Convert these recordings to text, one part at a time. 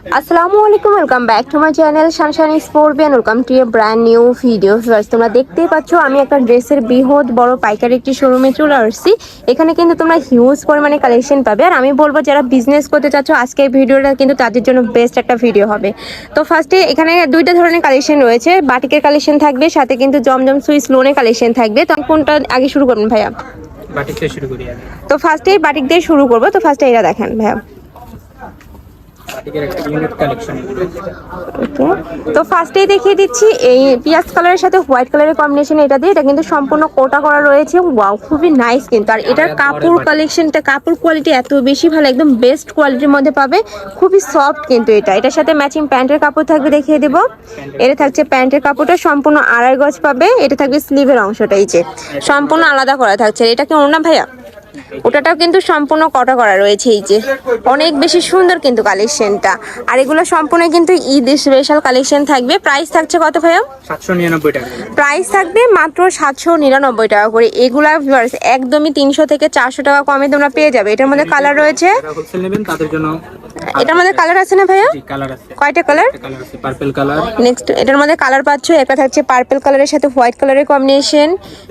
আসসালামু আলাইকুম welcome back to my channel sunshine sport Beant welcome to a brand new video first তোমরা দেখতেই পাচ্ছ আমি একটা ড্রেসের বৃহৎ বড় পাইকারি একটি শোরুমে চলে আসছি। এখানে কিন্তু তোমরা হিউজ পরিমাণে কালেকশন পাবে। আর আমি বলব যারা বিজনেস করতে চাচ্ছ আজকের ভিডিওটা কিন্তু তাদের জন্য বেস্ট একটা ভিডিও হবে। তো ফার্স্টে এখানে দুইটা ধরনের কালেকশন রয়েছে। বাটিকের কালেকশন থাকবে সাথে কিন্তু জমজম সুইস লোনের কালেকশন থাকবে। তো কোনটা আগে শুরু করবেন ভাইয়া? বাটিক থেকে শুরু করি তো ফার্স্টেই বাটিক দিয়ে শুরু করব। তো ফার্স্টে এটা দেখেন ভাইয়া বাটিকের একটা ইউনিক কালেকশন ওকে তো ফার্স্টেই দেখিয়ে দিচ্ছি এই পিয়াজ কালারের সাথে হোয়াইট কালারের কম্বিনেশন এটা দিয়ে এটা কিন্তু সম্পূর্ণ কোটা করা রয়েছে। ওয়াও খুবই নাইস কিন্তু। আর এটার কাপড় কালেকশনটা কাপড় কোয়ালিটি এত বেশি ভালো একদম বেস্ট কোয়ালিটির মধ্যে পাবে। খুবই সফট কিন্তু এটা। এটার সাথে ম্যাচিং প্যান্টের কাপড় থাকবে দেখিয়ে দেব। এটা থাকছে প্যান্টের কাপড়টা সম্পূর্ণ আড়াই গজ পাবে। এটা থাকবে স্লিভের অংশটা এই যে। সম্পূর্ণ আলাদা করা থাকছে। এটা কি ওর না ভাইয়া? ওটাটাও কিন্তু সম্পূর্ণ কটা করা রয়েছে এই যে। অনেক বেশি সুন্দর কিন্তু কালেকশনটা আর এগুলো সম্পূর্ণ কিন্তু ঈদ স্পেশাল কালেকশন থাকবে। প্রাইস থাকছে কত ভাইয়া? সাতশো নিরানব্বই টাকা। প্রাইস থাকবে মাত্র সাতশো নিরানব্বই টাকা করে। এগুলা viewers একদমই তিনশো থেকে চারশো টাকা কমে তোমরা পেয়ে যাবে। এটার মধ্যে কালার রয়েছে? যারা তাদের জন্য এটার মধ্যে কালার আছে না ভাইয়া? কয়টা colour colour purple colour next এটার মধ্যে কালার পাচ্ছ একটা থাকছে পার্পল কালারের সাথে হোয়াইট কালারের কম্বিনেশন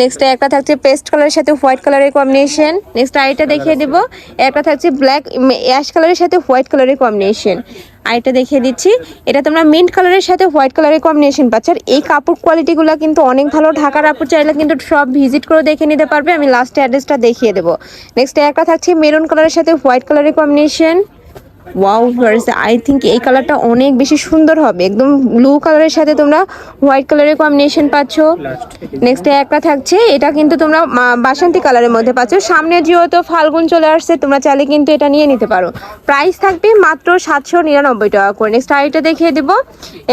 নেক্সট একটা থাকছে পেস্ট কালারের সাথে হোয়াইট কালারের কম্বিনেশন নেক্সট আরেকটা দেখিয়ে দেবো। একটা থাকছে ব্ল্যাক অ্যাশ কালারের সাথে হোয়াইট কালারের কম্বিনেশন আরেকটা দেখিয়ে দিচ্ছি। এটা তোমরা মিন্ট কালারের সাথে হোয়াইট কালারের কম্বিনেশন পাচ্ছ। আর এই কাপড় কোয়ালিটিগুলো কিন্তু অনেক ভালো। ঢাকার কাপড় চাইলে কিন্তু সব ভিজিট করে দেখে নিতে পারবে। আমি লাস্টে অ্যাড্রেসটা দেখিয়ে দেবো। নেক্সট একটা থাকছে মেরুন কালারের সাথে হোয়াইট কালারের কম্বিনেশন ওয়াও ভার্স আই থিঙ্ক এই কালারটা অনেক বেশি সুন্দর হবে। একদম ব্লু কালারের সাথে তোমরা হোয়াইট কালারের কম্বিনেশন পাচ্ছ। নেক্সট একটা থাকছে, এটা কিন্তু তোমরা বাসন্তী কালারের মধ্যে পাচ্ছ। সামনে যেহেতু ফাল্গুন চলে আসছে, তোমরা চাইলে কিন্তু এটা নিয়ে নিতে পারো। প্রাইস থাকবে মাত্র সাতশো নিরানব্বই টাকা করে। নেক্সট আরেকটা দেখিয়ে দেবো।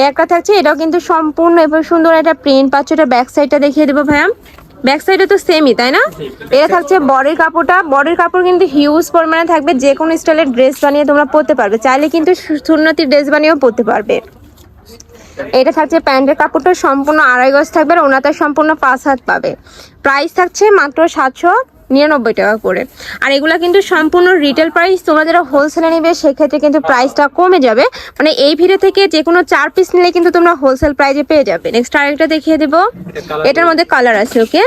একটা থাকছে, এটাও কিন্তু সম্পূর্ণ এবার সুন্দর একটা প্রিন্ট পাচ্ছ। এটা ব্যাক সাইডটা দেখিয়ে দেবো, ভাইয়া। ব্যাক সাইডে তো সেমই তাই না? এটা থাকছে বডির কাপড়টা। বডির কাপড় কিন্তু হিউজ পরিমাণে থাকবে যে কোনো স্টাইলের ড্রেস বানিয়ে তোমরা পরতে পারবে। চাইলে কিন্তু সু- সুন্নতি ড্রেস বানিয়েও পরতে পারবে। এটা থাকছে প্যান্টের কাপড়টা সম্পূর্ণ আড়াই গজ থাকবে আর ওনাতে সম্পূর্ণ পাঁচ হাত পাবে। প্রাইস থাকছে মাত্র সাতশো নিরানব্বই টাকা করে। আর এগুলা কিন্তু সম্পূর্ণ রিটেল প্রাইস তোমরা যারা হোলসেলে নেবে সেক্ষেত্রে কিন্তু প্রাইসটা কমে যাবে। মানে এই ভিড়ে থেকে যে কোনো চার পিস নিলে কিন্তু তোমরা হোলসেল প্রাইসে পেয়ে যাবে। নেক্সট আরেকটা দেখিয়ে দেবো। এটার মধ্যে কালার আছে ওকে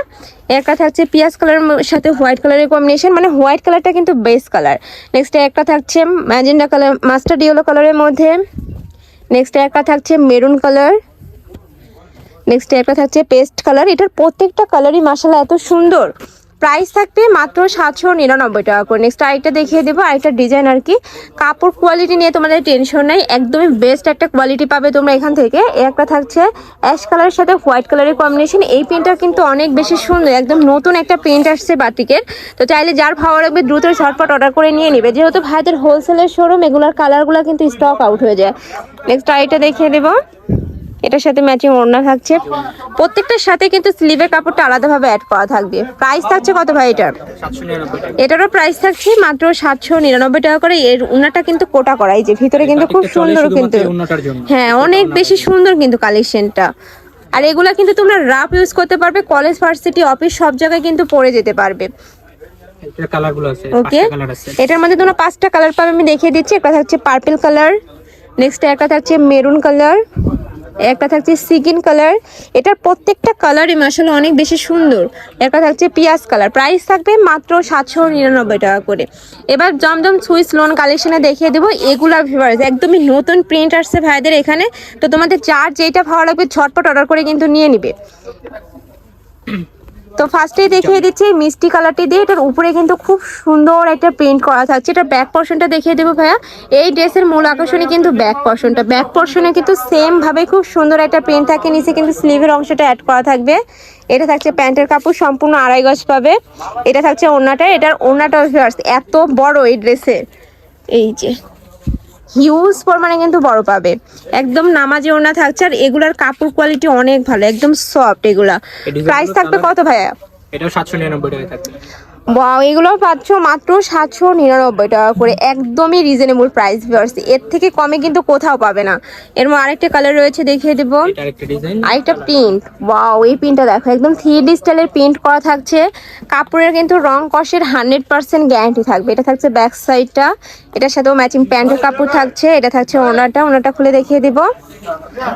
একটা থাকছে পিঁয়াজ কালারের সাথে হোয়াইট কালারের কম্বিনেশন মানে হোয়াইট কালারটা কিন্তু বেস্ট কালার নেক্সট একটা থাকছে ম্যাজেন্ডা কালার মাস্টার্ড ইয়েলো কালারের মধ্যে। নেক্সট একটা থাকছে মেরুন কালার নেক্সট একটা থাকছে পেস্ট কালার এটার প্রত্যেকটা কালারই মাসালা এত সুন্দর। প্রাইস থাকবে মাত্র সাতশো নিরানব্বই টাকা করে। নেক্সট আরেকটা দেখিয়ে দেবো, আরেকটা ডিজাইন আর কি। কাপড় কোয়ালিটি নিয়ে তোমাদের টেনশন নাই, একদমই বেস্ট একটা কোয়ালিটি পাবে তোমরা এখান থেকে। একটা থাকছে অ্যাশ কালারের সাথে হোয়াইট কালারের কম্বিনেশন এই প্রিন্টটা কিন্তু অনেক বেশি সুন্দর, একদম নতুন একটা প্রিন্ট আসছে বাটিকের। তো চাইলে যার ভালো লাগবে দ্রুত ঝটপট অর্ডার করে নিয়ে নেবে। যেহেতু ভাইদের হোলসেলের শোরুম এগুলোর কালারগুলো কিন্তু স্টক আউট হয়ে যায়। নেক্সট আরেকটা দেখিয়ে দেবো। এটার সাথে ম্যাচিং ওড়না থাকছে। প্রত্যেকটার সাথে কিন্তু স্লিভের কাপড়টা আলাদাভাবে অ্যাড করা থাকবে। প্রাইস থাকছে কত ভাই এটার এটারও প্রাইস থাকছে মাত্র সাতশো নিরানব্বই টাকা করে। এর উনাটা কিন্তু কোটা করা। এই যে ভিতরে কিন্তু খুব সুন্দর কিন্তু। হ্যাঁ অনেক বেশি সুন্দর কিন্তু কালেকশনটা আর এগুলা কিন্তু তোমরা রাফ ইউজ করতে পারবে। কলেজ ভার্সিটি অফিস সব জায়গায় কিন্তু পরে যেতে পারবে। ওকে এটার মধ্যে তোমরা পাঁচটা কালার পাবে। আমি দেখিয়ে দিচ্ছি। একটা থাকছে পার্পল কালার নেক্সট একটা থাকছে মেরুন কালার একটা থাকছে সিকিন কালার। এটার প্রত্যেকটা কালারই আসলে অনেক বেশি সুন্দর। একটা থাকছে পিয়াজ কালার। প্রাইস থাকবে মাত্র সাতশো নিরানব্বই টাকা করে। এবার জমজম সুইস লোন কালেকশনে দেখিয়ে দেবো। এগুলা ভিভার্স একদমই নতুন প্রিন্ট আসছে ভাইদের এখানে। তো তোমাদের যার যেটা ভালো লাগবে ঝটপট অর্ডার করে কিন্তু নিয়ে নিবে। তো ফার্স্টেই দেখিয়ে দিচ্ছি মিষ্টি কালারটি দিয়ে এটার উপরে কিন্তু খুব সুন্দর একটা প্রিন্ট করা থাকছে। এটা ব্যাক পোর্শনটা দেখিয়ে দেবো ভাইয়া। এই ড্রেসের মূল আকর্ষণই কিন্তু ব্যাক পোর্শনটা ব্যাক পোর্শনে কিন্তু সেম ভাবে খুব সুন্দর একটা প্রিন্ট থাকে নিচে কিন্তু স্লিভের অংশটা অ্যাড করা থাকবে। এটা থাকছে প্যান্টের কাপড় সম্পূর্ণ আড়াই গজ পাবে। এটা থাকছে ওড়নাটা এটার viewers এত বড় এই ড্রেসের। এই যে হিউজ পরিমাণে কিন্তু বড় পাবে। একদম নামাজে ওনা থাকছে আর এগুলার কাপড় কোয়ালিটি অনেক ভালো একদম সফট এগুলা। প্রাইস থাকবে কত ভাইয়া? এটাও সাতশো নিরানব্বই টাকা থাকবে। এগুলো পাচ্ছ মাত্র সাতশো নিরানব্বই টাকা করে। একদমই রিজনেবল প্রাইস ভিউয়ার্স এর থেকে কমে কিন্তু কোথাও পাবে না। এর মধ্যে আরেকটা কালার রয়েছে দেখিয়ে দেবো। আরেকটা প্রিন্ট ওয়াও এই প্রিন্টটা দেখো একদম থ্রি ডি স্টাইলের প্রিন্ট করা থাকছে। কাপড়ের কিন্তু রং কষের হান্ড্রেড পার্সেন্ট গ্যারান্টি থাকবে। এটা থাকছে ব্যাক সাইডটা এটার সাথেও ম্যাচিং প্যান্টের কাপড় থাকছে। এটা থাকছে ওনারটা ওনারটা খুলে দেখিয়ে দিব।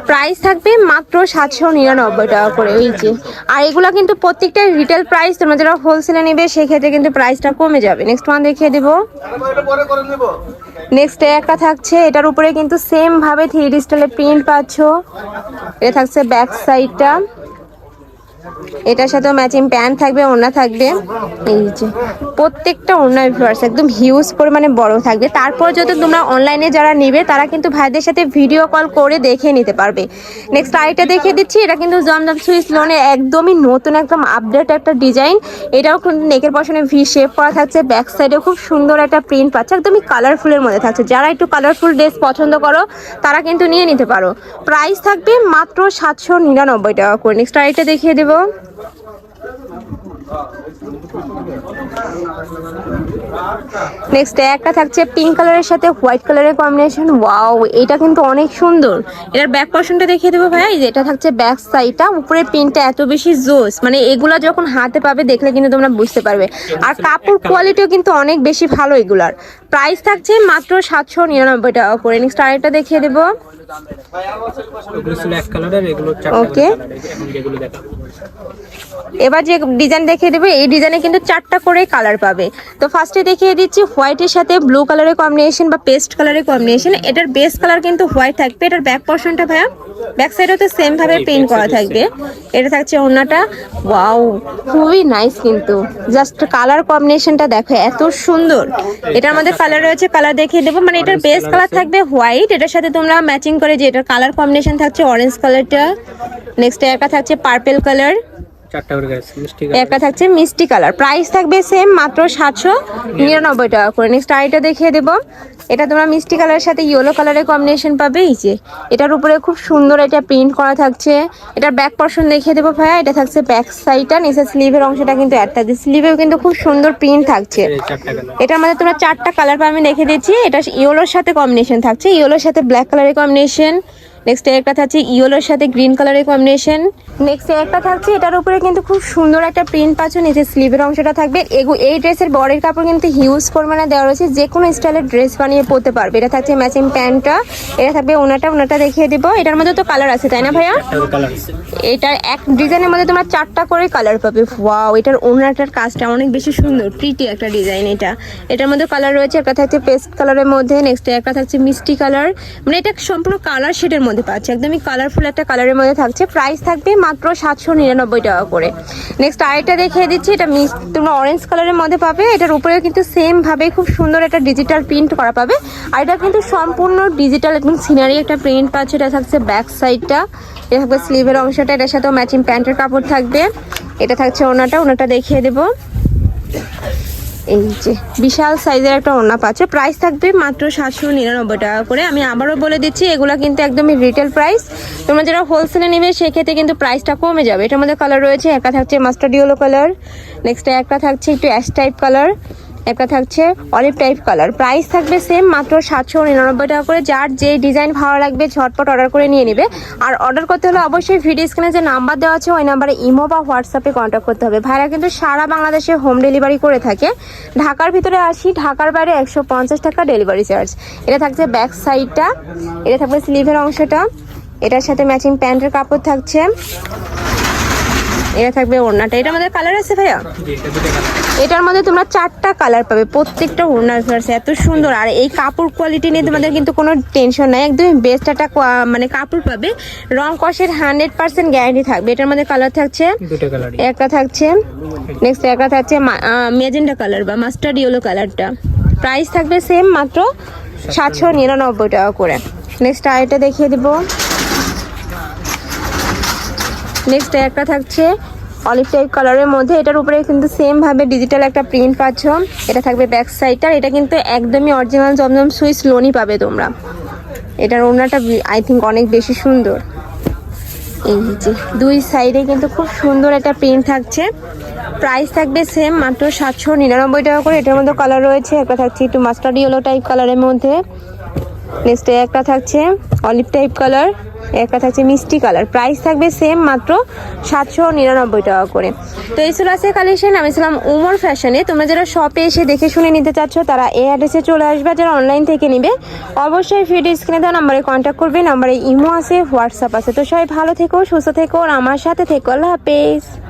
প্রাইস থাকবে মাত্র সাতশো নিরানব্বই টাকা করে এই যে। আর এগুলো কিন্তু প্রত্যেকটা রিটেল প্রাইস তোমরা যারা হোলসেলে নেবে সেক্ষেত্রে কিন্তু প্রাইসটা কমে যাবে। নেক্সট ওয়ান দেখিয়ে দেবো। নেক্সট একটা থাকছে, এটার উপরে কিন্তু সেম ভাবে থ্রি ডি স্টাইলে প্রিন্ট পাচ্ছ। এটা থাকছে ব্যাক সাইডটা এটার সাথেও ম্যাচিং প্যান্ট থাকবে, ওড়না থাকবে। এই যে, প্রত্যেকটা ওড়নার ভিউয়ার্স একদম হিউজ পরিমাণে বড় থাকবে। তারপর যদি তোমরা অনলাইনে যারা নেবে, তারা কিন্তু ভাইদের সাথে ভিডিও কল করে দেখে নিতে পারবে। নেক্সট আরেকটা দেখিয়ে দিচ্ছি, এটা কিন্তু জমজম সুইচ লোনে একদমই নতুন, একদম আপডেট একটা ডিজাইন এটাও কিন্তু নেকের পশনে ভি শেপ করা থাকছে ব্যাক সাইডে খুব সুন্দর একটা প্রিন্ট পাচ্ছে, একদমই কালারফুলের মধ্যে থাকছে। যারা একটু কালারফুল ড্রেস পছন্দ করো, তারা কিন্তু নিয়ে নিতে পারো। প্রাইস থাকবে মাত্র সাতশো নিরানব্বই টাকা করে। নেক্সট আরেকটা দেখিয়ে দেবো। নেক্সট একটা থাকছে পিঙ্ক কালারের সাথে হোয়াইট কালারের কম্বিনেশন ওয়াও এটা কিন্তু অনেক সুন্দর। এটার ব্যাক পোর্শনটা দেখিয়ে দেবো ভাই যে এটা থাকছে ব্যাক সাইডটা উপরে পিনটা এত বেশি জোস। মানে এগুলা যখন হাতে পাবে দেখলে কিন্তু তোমরা বুঝতে পারবে। আর কাপড় কোয়ালিটিও কিন্তু অনেক বেশি ভালো এগুলার। প্রাইস থাকছে মাত্র সাতশো নিরানব্বই টাকা করে। নেক্সট আরেকটা দেখিয়ে দেবো। এগুলো এবার যে ডিজাইন দেখিয়ে দেবে এই ডিজাইনে কিন্তু চারটা করে কালার পাবে। তো ফার্স্টে দেখিয়ে দিচ্ছি হোয়াইটের সাথে ব্লু কালারের কম্বিনেশন বা পেস্ট কালারের কম্বিনেশন এটার বেস কালার কিন্তু হোয়াইট থাকবে। এটার ব্যাক পোর্শনটা ভাইয়া ব্যাক সাইডেও তো সেম ভাবে প্রিন্ট করা থাকবে। এটা থাকছে ওড়নাটা। ওয়াও খুবই নাইস কিন্তু। জাস্ট কালার কম্বিনেশনটা দেখো এত সুন্দর। এটার মধ্যে কালার রয়েছে কালার দেখিয়ে দেবো। মানে এটার বেস কালার থাকবে হোয়াইট এটার সাথে তোমরা ম্যাচিং করে যে এটার কালার কম্বিনেশন থাকছে অরেঞ্জ কালারটা নেক্সট একটা থাকছে পার্পেল কালার একটা থাকছে মিষ্টি কালার প্রাইস থাকবে সেম মাত্র সাতশো নিরানব্বই টাকা করে। নেক্সট আরেকটা দেখিয়ে দেবো। এটা তোমরা মিষ্টি কালারের সাথে ইয়েলো কালারের কম্বিনেশন পাবে। এই যে এটার উপরে খুব সুন্দর এটা প্রিন্ট করা থাকছে। এটার ব্যাক পর্শন দেখিয়ে দেবো ভাইয়া। এটা থাকছে ব্যাক সাইডটা নিচে স্লিভের অংশটা কিন্তু একটা। স্লিভেও কিন্তু খুব সুন্দর প্রিন্ট থাকছে। এটার মধ্যে তোমরা চারটা কালার আমি দেখে দিচ্ছি। এটা ইয়েলোর সাথে কম্বিনেশন থাকছে। ইয়েলোর সাথে ব্ল্যাক কালারের কম্বিনেশন নেক্সট একটা থাকছে ইয়েলোর সাথে গ্রিন কালারের কম্বিনেশন নেক্সট একটা থাকছে এটার উপরে কিন্তু খুব সুন্দর একটা প্রিন্ট পাচ্ছ নিচে স্লিভের অংশটা থাকবে। এগু- এই ড্রেসের বডির কাপড় কিন্তু হিউজ পরিমাণে দেওয়া রয়েছে যে কোনো স্টাইলের ড্রেস বানিয়ে পরতে পারবে। এটা থাকছে ম্যাচিং প্যান্টটা এটা থাকবে ওনাটা ওনাটা দেখিয়ে দিব। এটার মধ্যে তো কালার আছে তাই না ভাইয়া? এটার এক ডিজাইনের মধ্যে তোমরা চারটা করে কালার পাবে। ওয়াও এটার ওনারটার কাজটা অনেক বেশি সুন্দর প্রিটি একটা ডিজাইন এটা। এটার মধ্যে কালার রয়েছে একটা থাকছে পেস্ট কালারের মধ্যে নেক্সট একটা থাকছে মিষ্টি কালার মানে এটা সম্পূর্ণ কালার শেডের মধ্যে পাচ্ছে। একদমই কালারফুল একটা কালারের মধ্যে থাকছে। প্রাইস থাকবে মাত্র সাতশো নিরানব্বই টাকা করে। নেক্সট আরেকটা দেখিয়ে দিচ্ছি, এটা মিস তোমরা অরেঞ্জ কালারের মধ্যে পাবে। এটার উপরেও কিন্তু সেম ভাবে খুব সুন্দর একটা ডিজিটাল প্রিন্ট করা পাবে। আর এটা কিন্তু সম্পূর্ণ ডিজিটাল একদম সিনারি একটা প্রিন্ট পাচ্ছে। এটা থাকছে ব্যাক সাইডটা এটা থাকবে স্লিভের অংশটা। এটার সাথেও ম্যাচিং প্যান্টের কাপড় থাকবে। এটা থাকছে ওনাটা। ওনাটা দেখিয়ে দেবো। এই যে বিশাল সাইজের একটা ওড়না আছে প্রাইস থাকবে মাত্র সাতশো নিরানব্বই টাকা করে। আমি আবারও বলে দিচ্ছি, এগুলো কিন্তু একদমই রিটেল প্রাইস তোমরা যারা হোলসেলে নেবে, সেক্ষেত্রে কিন্তু প্রাইসটা কমে যাবে। এটার মধ্যে কালার রয়েছে, একটা থাকছে মাস্টার ডিওলো কালার নেক্সট একটা থাকছে একটু অ্যাশ টাইপ কালার একটা থাকছে অলিভ টাইপ কালার। প্রাইস থাকবে সেম মাত্র সাতশো নিরানব্বই টাকা করে। যার যে ডিজাইন ভালো লাগবে, ঝটপট অর্ডার করে নিয়ে নেবে। আর অর্ডার করতে হলে অবশ্যই ভিডিও স্ক্রিনে যে নাম্বার দেওয়া আছে, ওই নাম্বারে ইমো বা হোয়াটসঅ্যাপে কন্ট্যাক্ট করতে হবে। ভাইরা কিন্তু সারা বাংলাদেশে হোম ডেলিভারি করে থাকে। ঢাকার ভিতরে আসি, ঢাকার বাইরে একশো পঞ্চাশ টাকা ডেলিভারি চার্জ এটা থাকছে ব্যাক সাইডটা এটা থাকবে স্লিভের অংশটা। এটার সাথে ম্যাচিং প্যান্টের কাপড় থাকছে। এটা থাকবে ওড়নাটা। এটার মধ্যে কালার আছে ভাইয়া? এটা এটার মধ্যে তোমরা চারটা কালার পাবে প্রত্যেকটা ওড়নার ভার্স এত সুন্দর। আর এই কাপড় কোয়ালিটি নিয়ে তোমাদের কিন্তু কোনো টেনশন নাই একদমই বেস্ট একটা মানে কাপড় পাবে। রং কষের হান্ড্রেড পার্সেন্ট গ্যারান্টি থাকবে। এটার মধ্যে কালার থাকছে একটা থাকছে নেক্সট একটা থাকছে মেজেন্ডা কালার বা মাস্টার্ড ইয়েলো কালারটা প্রাইস থাকবে সেম মাত্র সাতশো নিরানব্বই টাকা করে। নেক্সট আরেকটা দেখিয়ে দেবো। নেক্সট একটা থাকছে অলিভ টাইপ কালারের মধ্যে। এটার উপরে কিন্তু সেম ভাবে ডিজিটাল একটা প্রিন্ট পাচ্ছ। এটা থাকবে ব্যাক সাইডটার এটা কিন্তু একদমই অরিজিনাল জমজম সুইচ লোনই পাবে তোমরা। এটার ওড়নাটা আই থিঙ্ক অনেক বেশি সুন্দর। এই যে দুই সাইডে কিন্তু খুব সুন্দর একটা প্রিন্ট থাকছে। প্রাইস থাকবে সেম মাত্র সাতশো নিরানব্বই টাকা করে। এটার মধ্যে কালার রয়েছে, একটা থাকছে একটু মাস্টার্ড ইয়েলো টাইপ কালারের মধ্যে। নেক্সট একটা থাকছে অলিভ টাইপ কালার একটা থাকছে মিষ্টি কালার। প্রাইস থাকবে সেম মাত্র সাতশো নিরানব্বই টাকা করে। তো এই ছিল আছে কালেকশন আমি ছিলাম উমর ফ্যাশনে তোমরা যারা শপে এসে দেখে শুনে নিতে চাচ্ছ, তারা এই অ্যাড্রেসে চলে আসবে। যারা অনলাইন থেকে নিবে, অবশ্যই ভিডিও স্ক্রিনে দেওয়া নাম্বারে কন্ট্যাক্ট করবে। নাম্বারে ইমো আছে হোয়াটসঅ্যাপ আছে। তো সবাই ভালো থেকো, সুস্থ থেকো, আর আমার সাথে থেকো। আল্লাহ হাফেজ।